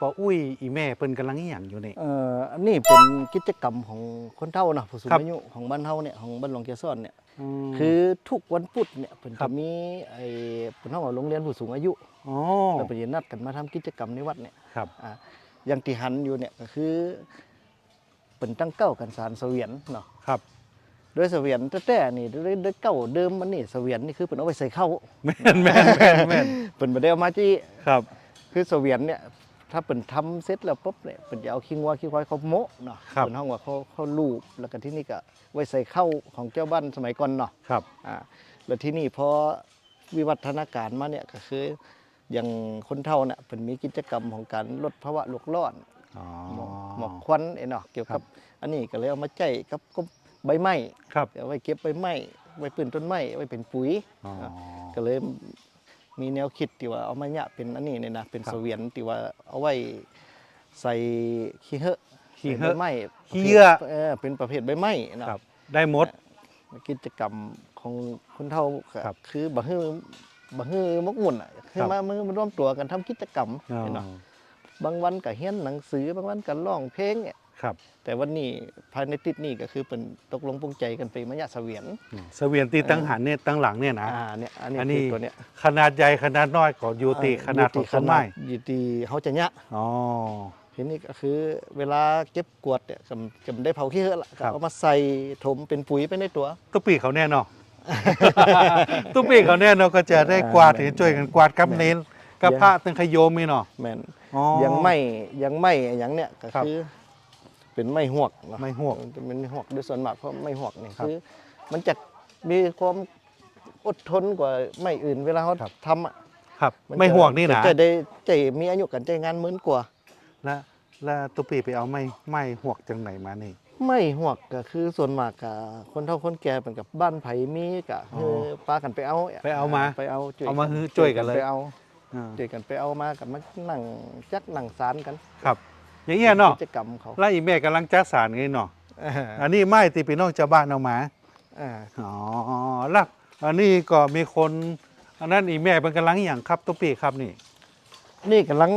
ปออุ้ยอีแม่เพิ่นกำลังอีหยังอยู่นี่ เอ่ออันนี้เป็นกิจกรรมของคนเฒ่าเนาะผู้สูงครับ อายุของบ้านเฮาเนี่ยของบ้านหลวงเกซ่อนเนี่ยม คือทุกวันพุธเนี่ยเพิ่นครัจะบ มีไอ้เพิ่นเฮาว่าโรงเรียนผู้สูงอายุอ๋อแล้วเพิ่นจะนัดกันมาทำกิจกรรมในวัดเนี่ยครับ อ่าอย่างที่หันอยู่เนี่ยก็คือเพิ่นตั้งเก้ากันสารเสวียนเนาะครับโดยเสวียนแต่ๆนี่โดยโดยเก้าเดิมมันนี่เสวียนนี่คือเพิ่นเอาไว้ใส่ข้าวแม่นแม่นแม่นแม่นเพิ่นบ่ได้เอามาจี้ ครับ คือเสวียนเนี่ย ถ้าเป็นทำเสร็จแล้วปุ๊บเนี่ยเป็นจะเอาขี้งัวขี้ควายเขาโมะเนาะครับ เป็นห้องว่าเขาเขาลูบแล้วก็ที่นี่ก็ไว้ใส่เข้าวของเจ้าบ้านสมัยก่อนเนาะครับ อ่าแล้วที่นี่พอวิวัฒนาการมาเนี่ยก็คืออย่างคนเฒ่าเนี่ยเป็นมีกิจกรรมของการลดภาวะโลกร้อน อ๋อ หมอกหมอกควันเองเนาะเกี่ยวกับอันนี้ก็เลยเอามาใจกับกับใบไม้ครับ เอาไว้เก็บใบไม้ไว้ปืนต้นไม้ไว้เป็นปุ๋ยอ๋ออะก็เลย มีแนวคิดที่ว่าเอามาเนี่ยเป็นอันนี้เนี่ยนะเป็นครับเสวียนที่ว่าเอาไว้ใส่ขี้เหอะขี้เหอะใส่ใบไม้ขี้เยื่อเออเป็นประเภทใบไม้เนาะครับ ได้หมดกิจกรรมของคนเฒ่าก็ครับคือบะฮื้อบะฮื้อมกมุ่นอะคือครับมามือมาร่วมตัวกันทำกิจกรรมอ๋อเนาะบางวันก็เฮียนหนังสือบางวันก็ร้องเพลงเนี่ย ครับแต่วันนี้ภายในติดนี่ก็คือเป็นตกลงปรงใจกันไปมายะเสวียนอืมเสวียนตีตั้งหันเนี่ยตั้งหลังเนี่ยนะอ่าเนี่ยอันนี้อันนี้คือตัวเนี้ยขนาดใหญ่ขนาดน้อยก็อยู่ตีขนาดของต้นไม้อยู่ที่เขาจะเนี่ยอ๋อทีนี้ก็คือเวลาเก็บกวดเนี่ยก็ก็ได้เผาขี้เหอะละครับก็เอามาใส่ถมเป็นปุ๋ยไปในตัวตุ๊กปีเขาแน่เนอนตุ๊กปีเขาแน่เนอนก็จะได้กวาดแม่นช่วยกันกวาดกับแม่นเน้นกับยังพระตึงขยโยมมีเนาะแมนอ๋อยังไม่ยังไม่อย่างเนี้ยก็ครับคือ เป็นไม่หวกเนาะไม้หวกจะเป็นไม่หวกโดยส่วนมากเพราะไม่หวกเนี่ยครับคือ มันจะมีความอดทนกว่าไม่อื่น เวลาเขาครับ ทำอะครับนไม่จะห่วงนี่นะจะได้จะมีอายุกันใจงานหมื้นกว่า แล้วแล้วตุ๊กปีไปเอาไม้ไม้หวกจังไหนมานี่ ไม่หวกก็คือส่วนมากกับคนเฒ่าคนแก่เป็นกับบ้านไผมีกะอ๋อคือปากันไปเอาไปเอามาไปเอาช่วยเอามาฮื้อช่วยกันเลย ไปเอาอ่าช่วยกันไปเอามากับมานั่งจักนั่งสารกัน ครับ อย่างเงี้ยเนาะกิจกรรมเขาแล้วอีแม่กำลังจักสารไงเนาะอ่าอันนี้ไม้ตีพี่น้องชาวบ้านเอามาอ่าอ๋อแล้วอันนี้ก็มีคนอันนั้นอีแม่เป็นกำลังอหย่างครับตุ๊กปีครับนี่ นี่กำลัง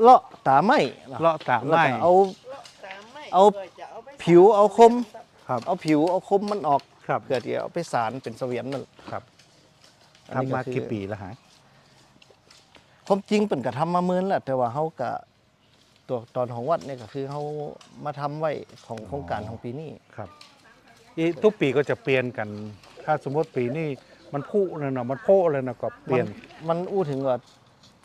เลาะตาไม้เลาะตามแล้วไม้ก็เอาเอาผิวเอาคมครับเอาผิวเอาคมมันออกครับเพื่อที่จะเอาไปสารเป็นเสวียนนั่นครับอันนี้ทำมาคือกี่ปีแล้วฮะความจริงเป็นกระทำมาเมินแหละแต่ว่าเขากะ ตัวตอนของวัดเนี่ยก็คือเขามาทำไว้ของโครงการของปีนี้ครับอีทุกปีก็จะเปลี่ยนกัน ถ้าสมมติปีนี้มันพุเลยเนาะมันโพเลยเนาะก็เปลี่ยนมันมันอู้ถึงว่า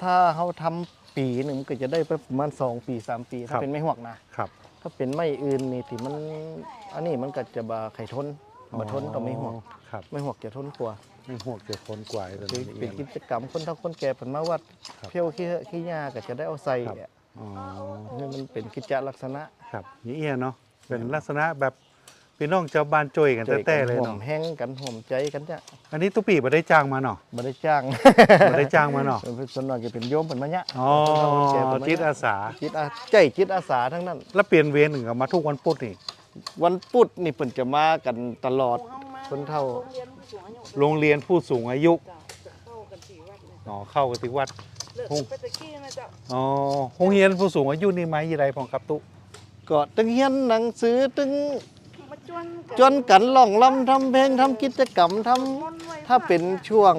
ถ้าเขาทำปีหนึ่งมันก็จะได้ประมาณสองปีสามปีครัถ้าบเป็นไม่หวกนะครับ ถ้าเป็นไม่อื่นนี่ที่มันอันนี้มันก็จะบาไข่ทนบาทนต่อไม่หวกครับไม่หวกจะทนกว่าไม่ห่วงเกี่ยวคนกว่าตัวคือนี้เป็นเองกิจกรรมคนเฒ่าคนแก่ผนมาวัดครับเพี้ยวขี้เหอะขี้ยาก็จะได้เอาใส่ครับเนี่ย อ๋อนี่มันเป็นกิจลักษณะครับอย่างเงี้ยเนาะเป็นลักษณะแบบพี่น้องชาวบ้านจ่วยกันช่วยกัแต้นๆเลยห่วเนาะมแห้งกันห่วมใจกันจ้ะอันนี้ตุ๊กปีมาได้จ้างมาเนาะบ่ได้จ้างมาได้จ้างมาเนาะเป็นส่วนมากจะเป็นโยมเป็นมะยะอ๋อคนเฒ่าคนแก่เป็นมะยะจิตอาสาจิตอาใจจิตอาสาทั้งนั้น แล้วเปลี่ยนเวรหนึ่งกับมาทุกวันพุธนี่วันพุธนี่เพิ่นจะมากันตลอดคนเฒ่าโรงเรียนผู้สูงอายุจะเข้ากันสี่วัดเนี่ยอ๋อเข้ากันที่วัด เลิกโอ้ไปตะกี้นะเจ้าอ๋อโรงเรียนผู้สูงอายุนี่ไหมยี่ไรพองครับตุก็ตึงเฮียนหนังสือตึงมาจวนจนกันร้องลำทำเพลงทำกิจกรรมทำมนต์ไว้ถ้าเป็นช่วง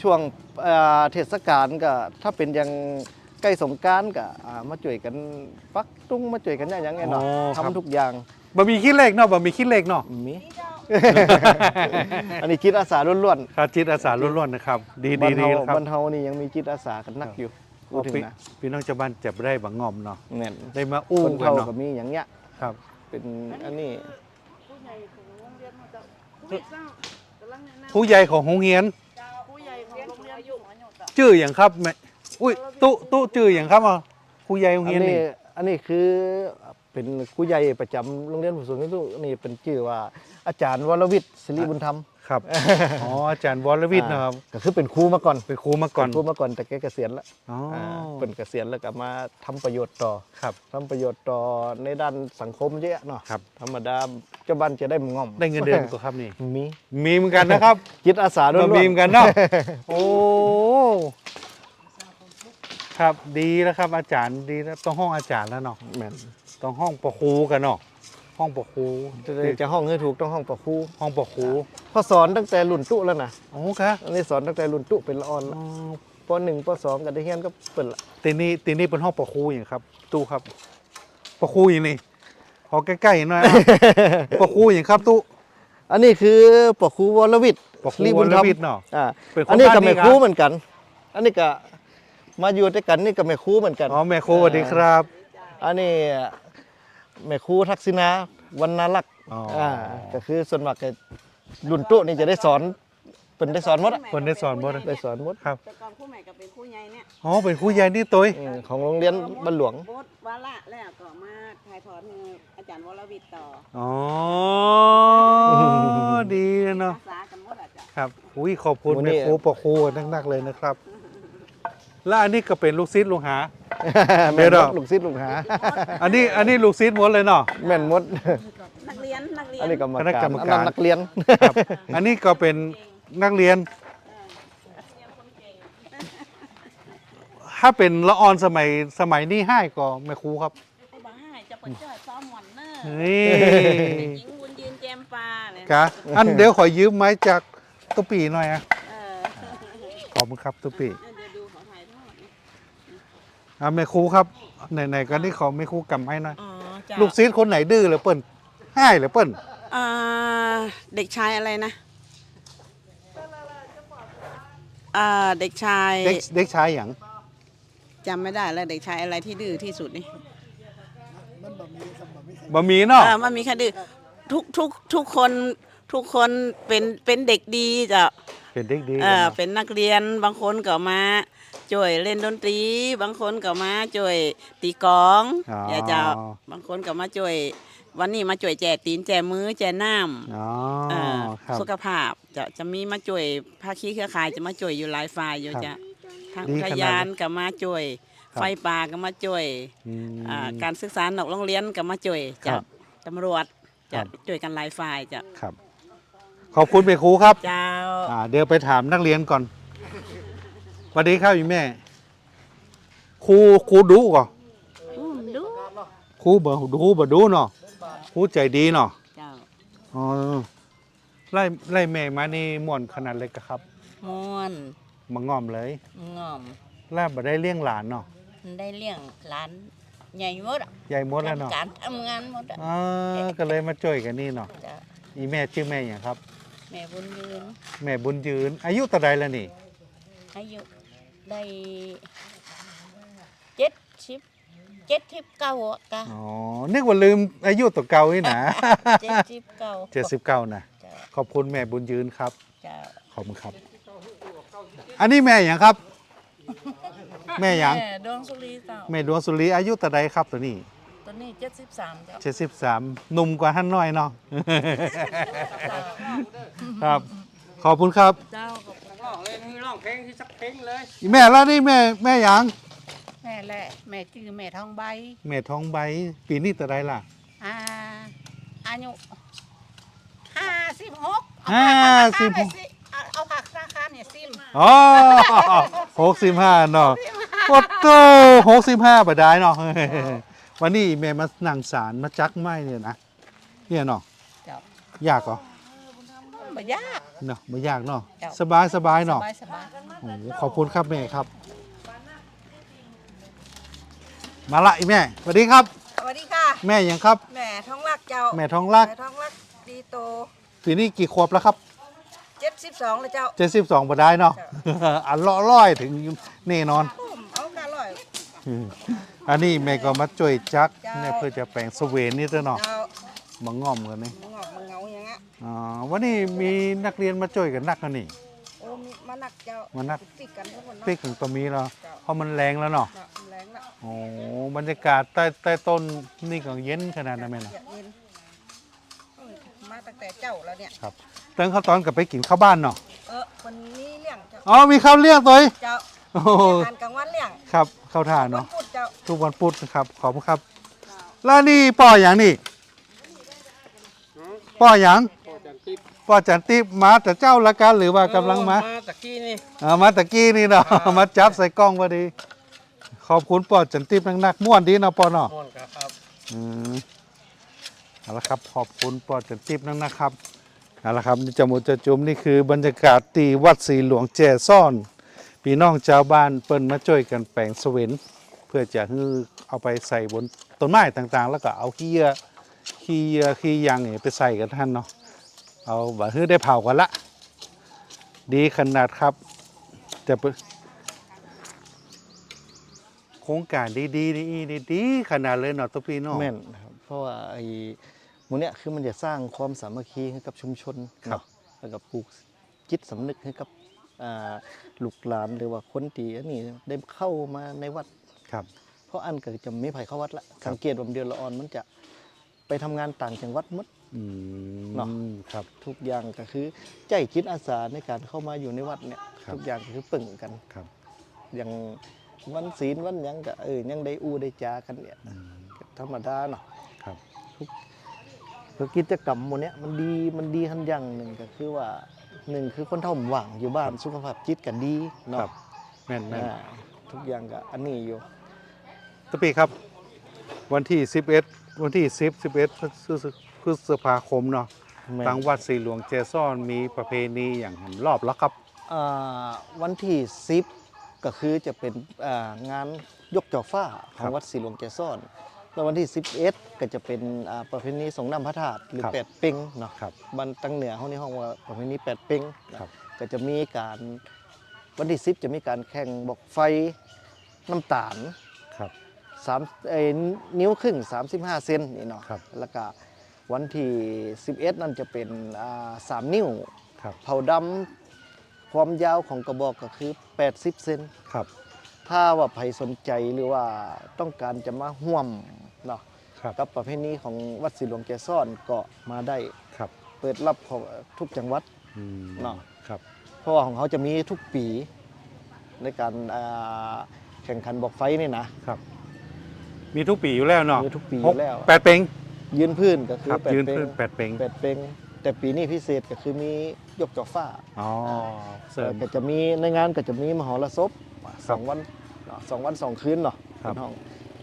ช่วงเอ่อเทศกาลก็ถ้าเป็นอย่างใกล้สงกรารก็อ่ามาช่วยกันปักตุ้งมาช่วยกันอย่างเงี้ยเนาะอ๋อครับทำทุกอย่าง บะหมี่ขี้เหล็กเนาะบะหมี่ขี้เหล็กเนาะ มีนี่เจ้าอันนี้จิตอาสาล้วนครับจิตอาสาล้วนๆนะครับ ดีๆดีบ้านดีเฮาครับบ้านเฮานี่ยังมีจิตอาสากันนักอยู่พูดถึงพี่นะพี่น้องชาวบ้านจะได้บางงอมเนาะแน่นได้มาอู้คนกันเฒ่าเนาะก็มีอย่างเงี้ยครับ เป็นอันนี้ผู้ใหญ่ของโรงเรียนมาเจ้าผู้เจ้ากำลังแนะนำผู้ใหญ่ของโรงเรียนเจ้าผู้ใหญ่ของโรงเรียนอยู่หัวหยดเจ้าชื่ออย่างครับแม่อุ้ยตุตุชื่ออย่างครับอะผู้ใหญ่โรงอัเรียนนนี้นี่อันนี้คือเป็นครูใหญ่ประจำโรงเรียนผู้สูงอายุนี่เป็นชื่อว่า อาจารย์วรวิทย์ศิริบุญธรรมครับ อ๋ออาจารย์วรวิทย์นะครับ ก็คือเป็นครูมาก่อนเป็นครูมาก่อน เป็นครูมาก่อนแต่แกเกษียณแล้วอ๋ออาเป็นเกษียณแล้วก็มาทำประโยชน์ต่อครับ ทำประโยชน์ต่อในด้านสังคมเยอะเนาะครับ ธรรมดาเจ้าบ้านจะได้ง่อมได้เงินเดือนก็ครับนี่ มีมีเหมือนกันนะครับจิตอาสาด้วมายมีเหมือนกันเนาะ โอ้ ครับดีแล้วครับอาจารย์ดีแล้วต้องห้องอาจารย์แล้วเนาะ แม่น ต้องห้องประครูกันเนาะห้องประครูจะได้จะห้องให้ถูกต้องห้องประครูห้องประครูพอสอนตั้งแต่รุ่นตุแล้วนะโอ้ค่ะอันนี้สอนตั้งแต่รุ่นตุเป็นละออนอ๋ละอปหนึ่งปสองกันได้เฮียนก็เปิดละตีนี้ตีนี้เป็นห้องประครูอย่างครับตู้ครับประครูอย่างนี้ขอใกล้ๆหน่อยนะประครูอย่างครับตู้อันนี้คือปครูวรวิทย์ประครูลีวบุญรธรรมวิทย์เนาะอ่าเป็นคนอันนี้ก็บ้านนี่แม่ครูครับเหมือนกัน อันนี้ก็มาอยู่ด้วยกันนี่ก็แม่ครูเหมือนกัน อ๋อแม่ครูสวัสดีครับ อันนี้ แม่ครูทักษิณาวันนารักษ์อ๋ออ่่าก็คือส่วนมากก็รุ่นตุนี่จะได้สอนเป็นได้สอนหมดอะคนได้สอนบ่ได้ ได้สอนหมดครับแต่ก่อนผู้ใหม่ก็เป็นผู้ใหญ่เนี่ยอ๋อเป็นครูใหญ่นี่ตัวอืมของโรงเรียนบ้านหลวงโบสวาระแล้วก็มาถ่ายทอดให้อาจารย์วรวิทย์ต่ออ๋อดีเนาะภาษากันหมดอาจารย์ครับอุ้ยขอบคุณวันนี้ แม่ครูประครูนักๆเลยนะครับ แล้วอันนี้ก็เป็นลูกศิษย์ลูกหา แม่นเดี๋ยวมดลูกศิษย์ลูกหา อันนี้อันนี้ลูกศิษย์หมดเลยเนาะ แม่นหมด นักเรียนนักเรียนอันนี้กรรมคณะการกรรมอันการนั้นนักเรียน ครับ อันนี้ก็เป็นนักเรียน ถ้าเป็นละออนสมัยสมัยนี้ให้ก็แม่ครูครับ ไอ้บ้าให้จะเปิดเจ้าซ้อมหมอนเนอร์นี่หญิงบุญยืนแจมปลาเลยกะอันเดี๋ยวขอยืมไม้จากตุปีหน่อยอะเออขอบคุณครับตุปีเดี๋ยวดูเขาถ่ายทอดนะ อะแม่ครูครับไหนๆก็นี่ขอแม่ครูกำให้หน่อยอ๋อจ้ะลูกศิษย์คนไหนดื้อเหรือเปิ้นให้เหรือเปิ้นอ่าเด็กชายอะไรนะอ่าเด็กชายเด็กเด็กชายอย่างจำไม่ได้แล้วเด็กชายอะไรที่ดื้อที่สุดนี่บะหมี่เนาะเออมันมีคดีทุกทุกทุกคนทุกคนเป็นเป็นเด็กดีจะเป็นเด็กดีเออเป็นนักเรียนบางคนก็มา ช่วยเล่นดนตรี บางคนก็มาช่วยตีกลองอ๋ออ ย่าจะบางคนก็มาช่วย วันนี้มาช่วยแจกตีนแจกมือแจกน้ำอ๋อเออครับ สุขภาพจะจะมีมาช่วยภาคีเครือข่ายจะมาช่วยอยู่หลายฝ่ายอยู่ครับจะทางดีอุขนาดทยานก็มาช่วย ครับ ไฟป่าก็มาช่วยอืม อ่าการศึกษานอกโรงเรียนก็มาช่วยครัจะบตำรวจครัจะบช่วยกันหลายฝ่ายจะครับ ขอบคุณแม่ครูครับ เจ้า อ่าเดี๋ยวไปถามนักเรียนก่อน สวัสดีครับอีแม่ครูครูดูก่อนอืมดูครูบ่ดูบ่ดูเนาะครูใจดีเนาะเจ้าอ๋อไล่ไล่แม่มานี่ม่วนขนาดเล็กอะครับม่วนมางอมเลยงอมแล้วบ่ได้เลี้ยงหลานเนาะได้เลี้ยงหลานใหญ่หมดอะใหญ่หมดแล้วเนาะทำการทำงานหมดอะอ่าก็เลยมาช่วยกันนี่เนาะจ้ะอีแม่ชื่อแม่อย่างครับ แม่บุญยืน แม่บุญยืน อายุเท่าใดแล้วนี่อายุ ได้เจ็ดสิบเจ็ดสิบเก้าอะกะอ๋อนึกว่าลืมอายุตัวเก่านี่นะเจ็ดสิบเก้าเจ็ดสิบเก้านะจ้ะขอบคุณแม่บุญยืนครับจ้ะขอบคุณครับ อันนี้แม่อย่างครับ แม่อย่างแม่ดวงสุรีเจ้าแม่ดวงสุรีอายุเท่าใดครับตัวนี้ตัวนี้เจ็ดสิบสามเจ้าเจ็ดสิบสามหนุ่มกว่าท่านน้อยเนาะครับ ขอบคุณครับเจ้าขอบคุณร้ องเลยนี่ร้องเพลงที่สักเพลงเลยอีแม่แล้วนี่แม่แม่อย่างแม่แหละ แม่ชื่อแม่ทองใบ แม่ทองใบ ปีนี้เท่าใดล่ะอ่าอายุห้าสิบหกห้าสิบหกเอาผักสาขาเนี่ยซิมอ๋อหกสิบห้าเนาะโอ้โตหกสิบห้าบาได้เนาะวันนี้แม่มานั่งสารมาจักไม้เนี่ยนะเนี่ยเนาะเจ้ายากเหรอ บ่ยาก เนาะไม่ยากเนาะเจ้าสบายสบายสเนาะบายสบายโอ้โหขอบคุณครับแม่ครับ มาละอีแม่สวัสดีครับ สวัสดีค่ะ แม่ยังครับ แม่ท้องรักเจ้าแม่ทองรักแม่ท้องรักดีโตปีนี้กี่ขวบแล้วครับ เจ็ดสิบสองเลยเจ้า เจ็ดสิบสองบาได้เนาะ อันเลาะร้อยถึงแน่นอนปุ้มเอากะร่อย อันนี้แม่ก็มาช่วยจักเจ้า เนี่ยเพื่อจะแปลงสเวนนี่เด้อเนาะเจ้ามาง่อมกันนี่มึงอกมึงเหงา อย่างเงี้ยอ๋อวันนี้มีนักเรียนมาช่วยกันนักกันนี่ โอ้มีมานักเจ้ามานัก ปิกกันทุกคนเนาะปิ๊กถึงตัวมีแล้วเพราะมันแรงแล้วเนาะเนาะแรงละโอ้บรรยากาศใต้ใต้ต้นนี่ก็เย็นขนาดนั้นไหมนะอยากเย็นอืมมาตั้งแต่เจ้าแล้วเนี่ย ครับเติ้งเขาวตอนกลับไปกินข้าวบ้านเนาะเออวันนี้เลี้ยงเจ้า อ๋อมีข้าวเลี้ยงตัวอีกเจ้าโอ้โหทานกลางวันเลี้ยงครับเข้าท่าวันเนาะพุธเจ้าทุกวันพุธนะครับขอบคุณครับ แล้วนี่ป้ออย่างนี่ป้ออย่างโอ้จันทิ พย์ป้อจันติมาแต่เจ้าละกันหรือว่ากำลังมามาตะกี้นี่อ่ามาตะกี้นี่เนาะมาจับใส่กล้องพอดี ขอบคุณปอจันติบนักๆม่วนดีเนาะปอเนาะม่วนครับครับอืมเอาละครับขอบคุณปอจันติบนักนะครับเอาละครับนี่จะหมดจะจุมนี่คือบรรยากาศตีวัดสีหลวงแจซ่อนพี่น้องชาวบ้านเปิ้นมาช่วยกันแปลงเสวนเพื่อจะให้เอาไปใส่บนต้นไม้ต่างๆ แล้วก็เอาขี้เยื่อขี้เยื่อขี้ยางเนี่ยไปใส่กันท่านเนาะ เอาแบบให้ได้เผากันละ ดีขนาดครับจะไปโครงการดีๆนี่ดีๆขนาดเลยเนาะตัวพี่เนาะแม่นนะครับเพราะว่าไอ้หมูเนี้ยคือมันจะสร้างความสามัคคีให้กับชุมชนครับเนาะแล้วก็ปลูกจิตสำนึกให้กับอ่าลูกหลานหรือว่าคนที่อันนี้ได้เข้ามาในวัดครับ เพราะอันก็จะไม่ไผเข้าวัดละสังเกตว่าเดือนละออนมันจะไปทำงานต่างจังหวัดหมด อืมเนาะ ครับ ทุกอย่างก็คือใจจิตอาสาในการเข้ามาอยู่ในวัดเนี่ยครับ ทุกอย่างก็คือปึ่งกันครับอย่างวันศีลวันหยังก็เออยังได้อูได้จากันเนี่ยอืมธรรมดาเนาะครับ คือกิจกรรมหมดเนี้ยมันดีมันดีทันอย่างหนึ่งก็คือว่าหนึ่งคือคนเท่าหว่างอยู่บ้านสุขภาพจิตกันดีครัเนาะบ แม่นแม่น อ่าทุกอย่างก็อันนี้อยู่ตะปีครับ วันที่ 11 วันที่ 10 11พฤษ พฤษภาคมเนาะแม่น ทางวัดสีหลวงเจซ่อนมีประเพณีอย่างเห็นรอบแล้วครับ อ่าวันที่สิบก็คือจะเป็นอ่างานยกจอฟ้าขครัองบวัดศรีหลวงแกซ่อน แล้ววันที่ 11 ก็จะเป็นอ่าประเพณีสงน้ำพระธาตุหรือครับแปดเป้งเนาะครับบันตั้งเหนือห้องนี้ห้องว่าประเพณีแปดเป้งนะครับ ก็จะมีการวันที่ 10 จะมีการแข่งบอกไฟน้ำตาล ครับ สามเอ้ยนิ้วครึ่ง35 เซนนี่เนาะครับแล้วก็ วันที่ 11 นั่นจะเป็นอ่าสามนิ้วครับเผาดำความยาวของกระบอกก็คือ 80 เซนครับ ถ้าว่าใครสนใจหรือว่าต้องการจะมาห่วมเนาะครับกับประเพณีของวัดศรีหลวงแกซ่อนก็มาได้ครับเปิดรับของทุกจังหวัดอืมเนาะครับเพราะว่าของเขาจะมีทุกปีในการอ่าแข่งขันบอกไฟนี่นะครับ มีทุกปีอยู่แล้วเนาะมีทุกปีอยู่แล้วหแปดเป็ง ยืนพื้นก็คืคอรับแปดยืนเป้งพื้นแปดเป็งแปดเป้งแต่ปีนี้พิเศษก็คือมียกจอกฟ้าอ๋อเสริม ก็จะมีในงานก็จะมีมหรสพครับสองวันเนาะสองวันสองคืนเนาะครับ เป็นห้อง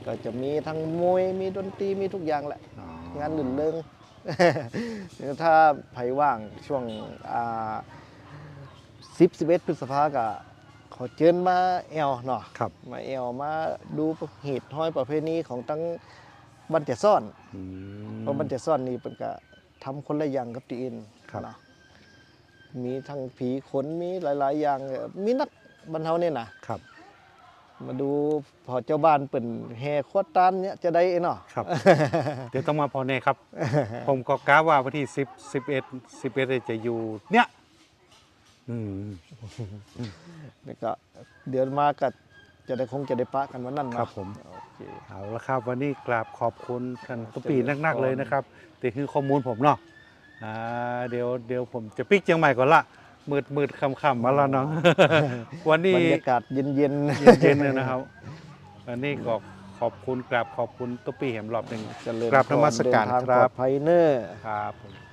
ก็จะมีทั้งมวยมีดนตรีมีทุกอย่างแหละ อ๋องานลื่นเริงเดี๋ยวถ้าไผว่างช่วงอ่าสิบสิบเอ็ดพฤษภาก็ขอเชิญมาแอลเนาะครับมาแอลมาดูเหตุห้อยประเพณีของทั้ง บันเจซ่อนอืม เพราะบันเจซ่อนนี่เป็นก็ทำคนละอย่างกับตีอินครับเนาะมีทั้งผีขนมีหลาย ๆ อย่างมีนักบรรเทาเนี่ยนะครับ มาดูพอเจ้าบ้านเปิ่นแห่ขวดตานเนี่ยจะได้เนาะ ครับ เดี๋ยวต้องมาพอแน่ครับ ผมก็กล้าว่าวันที่สิบสิบเอ็ดสิบเอ็ดจะอยู่เนี่ย อืม แล้วก็เดือนมาก็ จะได้คงจะได้ปะกันวันนั้นครัเนาะบผม โอเค เอาละครับวันนี้กราบขอบคุณท่านตุปีเจริญนักพๆรเลยนะครับแต่คือข้อมูลผมเนาะอ่าเดี๋ยวเดี๋ยวผมจะปิกเชียงใหม่ก่อนละมืดมืดค่ำๆมาแล้วเนาะ วันนี้บรรยากาศเย็นเย็นๆเลยนะครับวันนี้ก็ขอบคุณกราบขอบคุณตุปีแหมรอบหนึ่ง ๆเจริญกราบนมัสการพเดินทางครับ ปลอดภัยเนอร์ ครับผม